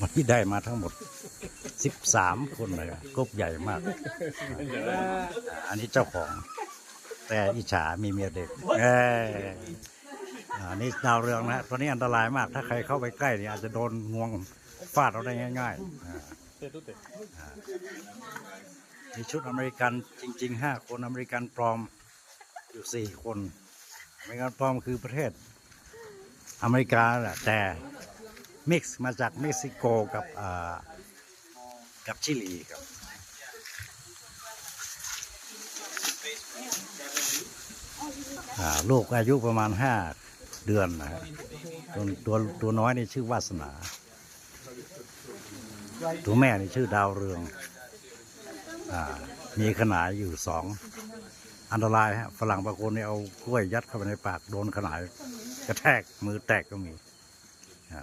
วันนี้ได้มาทั้งหมดสิบสามคนเลยกรุ๊ปใหญ่มาก อันนี้เจ้าของ แต่อิจฉามีเมียเด็กเอออันนี้ดาวเรืองนะฮะตัวนี้อันตรายมาก ถ้าใครเข้าไปใกล้เนี่ยอาจจะโดนงวงฟาดเราได้ง่ายๆมีชุดอเมริกันจริงๆห้าคนอเมริกันปลอมอยู่สี่คนอเมริกันปลอมคือประเทศอเมริกาแหละแต่ มิกซ์มาจากเม็กซิโกกับอ่ากับชิลีครับอ่าลูกอายุประมาณห้าเดือนนะฮะตัวตัวตัวน้อยนี่ชื่อวาสนา ตัวแม่นี่ชื่อดาวเรืองอ่ามีขนาดอยู่สองอันตรายฮะฝรั่งบางคนนี่เอากล้วยยัดเข้าไปในปากโดนขนาดกระแทกมือแตกก็มีอ่า